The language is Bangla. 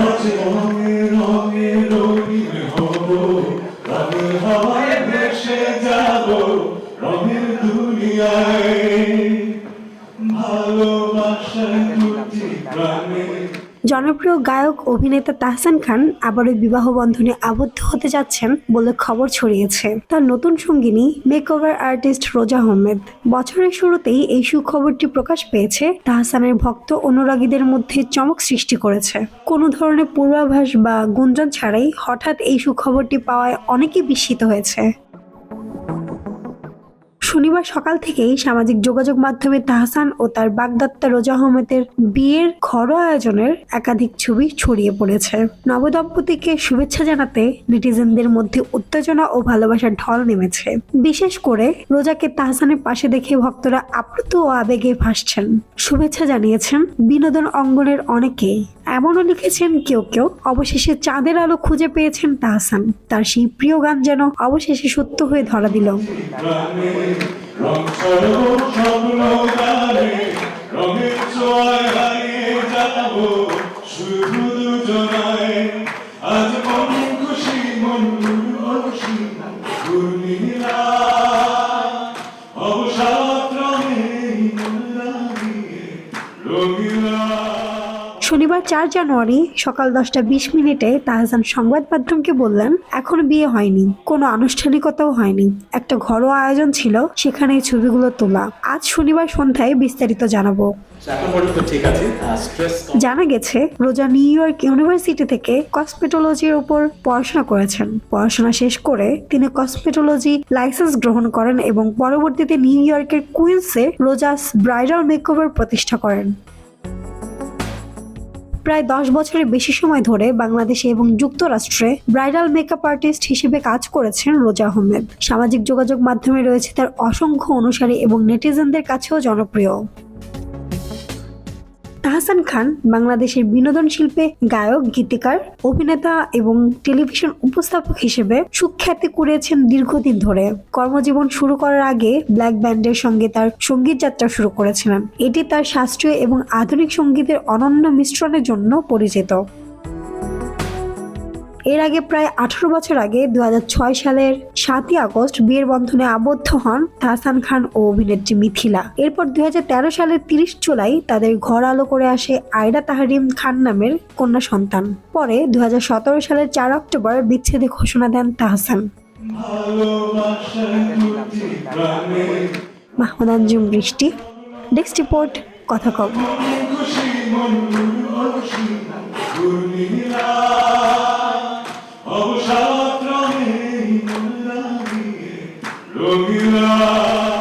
আজ রঙে রঙে রঙিন হব। যাব রঙের দুনিয়ায়। ভালোবাসায় দুটি প্রাণে জনপ্রিয় গায়ক, অভিনেতা তাহসান খান আবারও বিবাহ বন্ধনে আবদ্ধ হতে যাচ্ছেন বলে খবর ছড়িয়েছে। তার নতুন সঙ্গিনী মেকওভার আর্টিস্ট রোজা আহমেদ। বছরের শুরুতেই এই সুখবরটি প্রকাশ পেয়েছে তাহসানের ভক্ত অনুরাগীদের মধ্যে চমক সৃষ্টি করেছে। কোনো ধরনের পূর্বাভাস বা গুঞ্জন ছাড়াই হঠাৎ এই সুখবরটি পাওয়ায় অনেকেই বিস্মিত হয়েছে। শনিবার সকাল থেকেই সামাজিক যোগাযোগ মাধ্যমে তাহসান ও তার বাগদত্তা রোজা আহমেদের বিয়ের ঘরোয়া আয়োজনের একাধিক ছবি ছড়িয়ে পড়েছে। নবদম্পতিকে শুভেচ্ছা জানাতে নেটিজেনদের মধ্যে উত্তেজনা ও ভালোবাসার ঢল নেমেছে। বিশেষ করে রোজাকে তাহসানের পাশে দেখে ভক্তরা আপ্লুত ও আবেগে ভাসছেন। শুভেচ্ছা জানিয়েছেন বিনোদন অঙ্গনের অনেকেই। এমনও লিখেছেন কেউ কেউ, অবশেষে চাঁদের আলো খুঁজে পেয়েছেন তাহসান। তার সেই প্রিয় গান যেন অবশেষে সত্য হয়ে ধরা দিল। রঙিলা। শনিবার চার জানুয়ারি সকাল দশটা বিশ মিনিটে তাহসান সংবাদ মাধ্যমকে বললেন এখন বিয়ে হয়নি কোনো আনুষ্ঠানিকতাও হয়নি। একটা ঘরোয়া আয়োজন ছিল সেখানে এই ছবিগুলো তোলা। আজ শনিবার সন্ধ্যায় বিস্তারিত জানাব। জানা গেছে রোজা নিউ ইয়র্ক ইউনিভার্সিটি থেকে কসমেটোলজির উপর পড়াশোনা করেছেন। পড়াশোনা শেষ করে তিনি কসমেটোলজি লাইসেন্স গ্রহণ করেন এবং পরবর্তীতে নিউ ইয়র্কের কুইন্সে রোজাস ব্রাইডাল মেকওভার প্রতিষ্ঠা করেন। প্রায় দশ বছরের বেশি সময় ধরে বাংলাদেশে এবং যুক্তরাষ্ট্রে ব্রাইডাল মেকআপ আর্টিস্ট হিসেবে কাজ করেছেন রোজা আহমেদ। সামাজিক যোগাযোগ মাধ্যমে রয়েছে তার অসংখ্য অনুসারী এবং নেটিজেনদের কাছেও জনপ্রিয়। তাহসান খান বাংলাদেশের বিনোদন শিল্পে গায়ক, গীতিকার, অভিনেতা এবং টেলিভিশন উপস্থাপক হিসেবে সুখ্যাতি করেছেন দীর্ঘদিন ধরে। কর্মজীবন শুরু করার আগে ব্ল্যাক ব্যান্ডের সঙ্গে তার সংগীত যাত্রা শুরু করেছিলেন। এটি তার শাস্ত্রীয় এবং আধুনিক সঙ্গীতের অনন্য মিশ্রণের জন্য পরিচিত। এর আগে প্রায় আঠারো বছর আগে দু হাজার ছয় সালের সাতই আগস্ট বিয়ের বন্ধনে আবদ্ধ হন তাহসান খান ও অভিনেত্রী মিথিলা। এরপর দুই হাজার তেরো সালের তিরিশ জুলাই তাদের ঘর আলো করে আসে আয়রা তাহারিম খান নামের কন্যা সন্তান। পরে দু হাজার সতেরো সালের চার অক্টোবর বিচ্ছেদে ঘোষণা দেন তাহসান। ভালোবাসায় দুটি প্রাণে মাহমুদ আঞ্জুম বৃষ্টি, ডেস্ক রিপোর্ট, কথা কম। Domina.